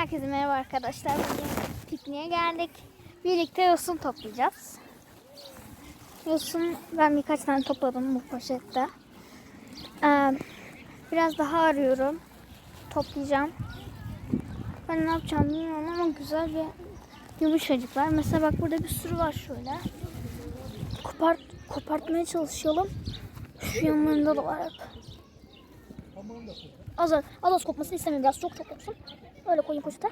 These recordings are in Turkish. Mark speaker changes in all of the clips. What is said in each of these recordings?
Speaker 1: Herkese merhaba arkadaşlar. Bugün pikniğe geldik. Birlikte yosun toplayacağız. Yosun ben birkaç tane topladım bu poşette. Ee, biraz daha arıyorum. Toplayacağım. Ben ne yapacağım bilmiyorum ama güzel bir yumuşacıklar. Mesela bak burada bir sürü var şöyle. Kopart, kopartmaya çalışalım. Şu yanlarında da var hep. Az az, az, kopmasını istemiyorum. Biraz çok çok kopsun. Öyle koyayım poşete.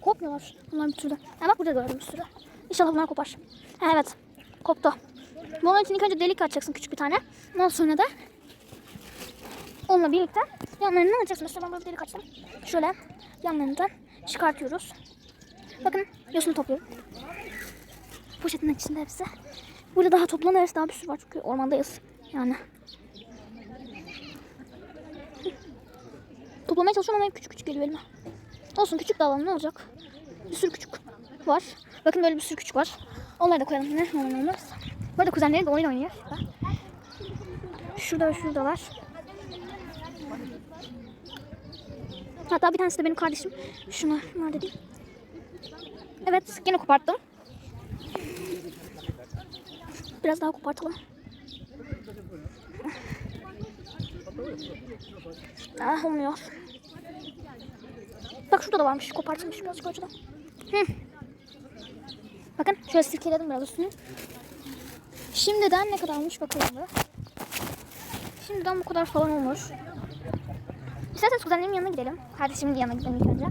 Speaker 1: Kopmuyorlar. Bunlar bir türlü. Ha bak burada gördüm bir sürü. İnşallah bunlar kopar. Evet. Koptu. Bunun için ilk önce delik açacaksın küçük bir tane. Ondan sonra da onunla birlikte yanlarından açacaksın. Mesela ben böyle delik açtım. Şöyle yanlarından çıkartıyoruz. Bakın yosunu topluyorum. Poşetin içinde hepsi. Burada daha toplanırız. Daha bir sürü var çünkü ormandayız. Yani. Toplamaya çalışıyorum ama hep küçük küçük geliyor elime. Olsun küçük de alalım ne olacak? Bir sürü küçük var. Bakın böyle bir sürü küçük var. Onları da koyalım. Ne ne olmaz. Bu arada kuzenleri de oyun oynuyor. Şurada ve şurada var. Hatta bir tanesi de benim kardeşim. Şuna, nerede değil? Evet, yine koparttım. Biraz daha kopartalım. Ah olmuyor. Bak şurada da varmış. Kopartılmış birazcık ortadan. Hı. Bakın şöyle sirkeledim biraz üstünü. Şimdiden ne kadar olmuş bakalım. da. Şimdiden bu kadar falan olmuş. İsterseniz kuzenlerimin yanına gidelim. Kardeşimin yanına gidelim ilk önce.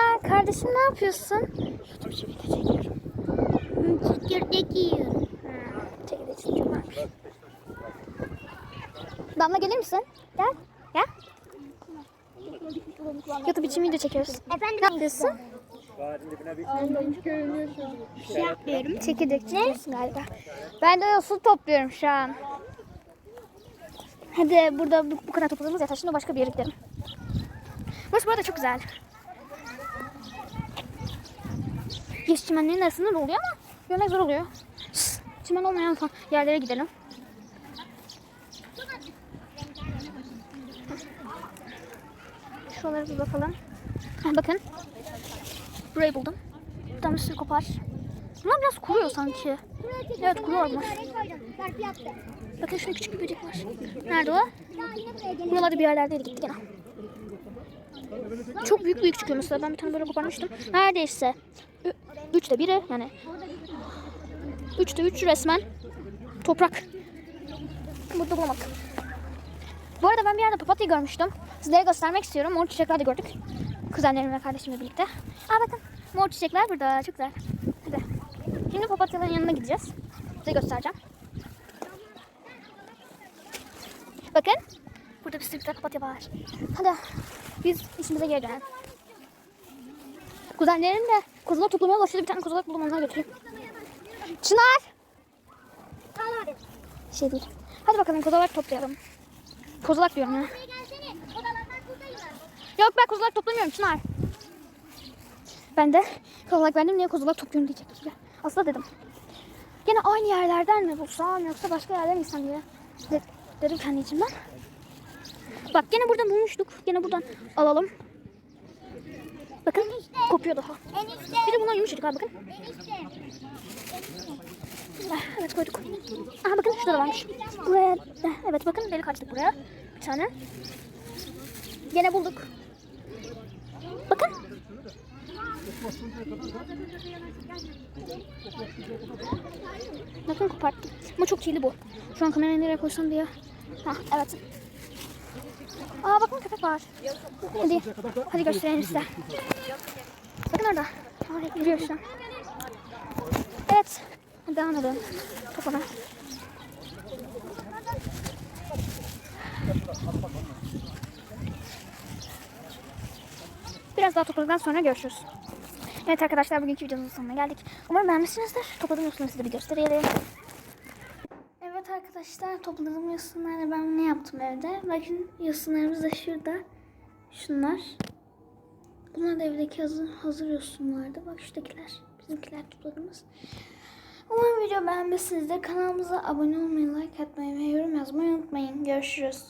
Speaker 1: Aa, kardeşim ne yapıyorsun? YouTube video çekiyorum. Çekirdek yiyorum. Çekirdek çekiyorum. Damla gelir misin? Gel. Gel. YouTube için video çekiyoruz.
Speaker 2: Efendim
Speaker 1: Ne yapıyorsun?
Speaker 2: bir şey yapmıyorum.
Speaker 1: Çekirdek çekiyorsun galiba. Ben de yosun topluyorum şu an. Hadi burada bu, bu kadar topladığımız yeter. Şimdi başka bir yere gidelim. Burası burada çok güzel. Yeşil çimenlerin arasında da oluyor ama görmek zor oluyor. Şşş, Çimen olmayan yerlere gidelim. Şuralara bir bakalım. Bakın. Burayı buldum. Buradan bir sürü kopar. Bunlar biraz kuruyor sanki. Evet kuruyorlar. Bakın şurada küçük bir böcek var. Nerede o? Buralarda bir yerlerdeydi gitti gene. Çok büyük büyük çıkıyor mesela. Ben bir tane böyle koparmıştım. Neredeyse. Üçte biri yani. Üçte üç resmen. Toprak. Burada bulmak. Bu arada ben bir yerde papatya görmüştüm. Sizlere göstermek istiyorum. Mor çiçekler de gördük. Kuzenlerim ve kardeşimle birlikte. Aa bakın. Mor çiçekler burada. Çok güzel. Hadi. Şimdi papatyaların yanına gideceğiz. Size göstereceğim. Bakın. Burada bir sürü güzel papatya var. Hadi. Biz işimize geri dönelim. Kuzenlerim de kuzular toplamaya başladı. Bir tane kuzular buldum onlara götüreyim. Çınar. Şey değil. Hadi bakalım kuzular toplayalım. Kozalak diyorum ya. Yok ben kozalak toplamıyorum Çınar. Ben de kozalak verdim niye kozalak topluyorum diyecek. Aslında dedim. Yine aynı yerlerden mi bulsam yoksa başka yerden mi gitsem diye de- dedim kendi içimden. Bak gene buradan bulmuştuk. Gene buradan alalım. Bakın kopuyor daha.
Speaker 2: Enişte.
Speaker 1: Bir de bunlar yumuşacık ha bakın.
Speaker 2: Enişte.
Speaker 1: Ah, Evet koyduk. Aha bakın şurada da varmış. Buraya eh, evet bakın delik açtık buraya. Bir tane. Gene bulduk. Bakın. Bakın koparttım. Ama çok kirli bu. Şu an kamerayı nereye koysam diye. Ha evet. Aa bakın köpek var. Hadi. Hadi göstereyim size. Bakın orada. Aa, yürüyor şu an. Evet. Hadi devam edelim. Toplama. Biraz daha topladıktan sonra görüşürüz. Evet arkadaşlar bugünkü videomuzun sonuna geldik. Umarım beğenmişsinizdir. Topladığım yosunları size bir gösterelim. Evet arkadaşlar topladığım yosunlarla ben ne yaptım evde? Bakın yosunlarımız da şurada. Şunlar. Bunlar da evdeki hazır, hazır yosunlardı. Bak şuradakiler. Bizimkiler topladığımız. Umarım video beğenmişsinizdir. Kanalımıza abone olmayı, like atmayı ve yorum yazmayı unutmayın. Görüşürüz.